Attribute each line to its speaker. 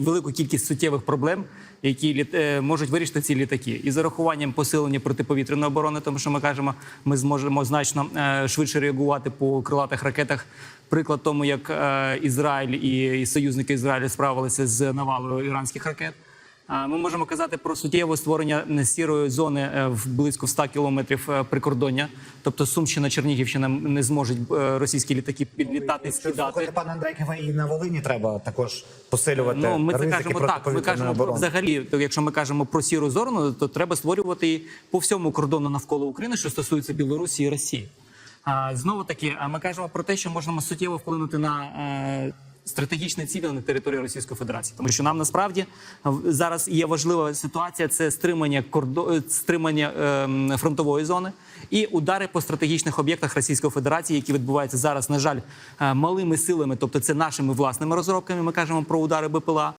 Speaker 1: велику кількість суттєвих проблем, які е, можуть вирішити ці літаки. І з урахуванням посилення протиповітряної оборони, тому що ми кажемо, ми зможемо значно е, швидше реагувати по крилатих ракетах. Приклад тому, як е, Ізраїль і, союзники Ізраїлю справилися з навалою іранських ракет. Ми можемо казати про суттєве створення не сірої зони е, в близько 100 кілометрів е, прикордоння. Тобто Сумщина, Чернігівщина не зможуть е, російські літаки підлітати, скидати.
Speaker 2: Пане Андрейківе, і на Волині треба також посилювати
Speaker 1: Ну, ми це
Speaker 2: ризики
Speaker 1: кажемо так. Ми кажемо про
Speaker 2: оборони.
Speaker 1: взагалі, то якщо ми кажемо про сіру зону, то треба створювати її по всьому кордону навколо України, що стосується Білорусі і Росії. А знову таки, а ми кажемо про те, що можемо суттєво вплинути на. Стратегічні цілі на території Російської Федерації, тому що нам насправді зараз є важлива ситуація: це стримання кордо... е, стримання е, фронтової зони і удари по стратегічних об'єктах Російської Федерації, які відбуваються зараз, на жаль, е, малими силами, тобто це нашими власними розробками. Ми кажемо про удари БПЛА.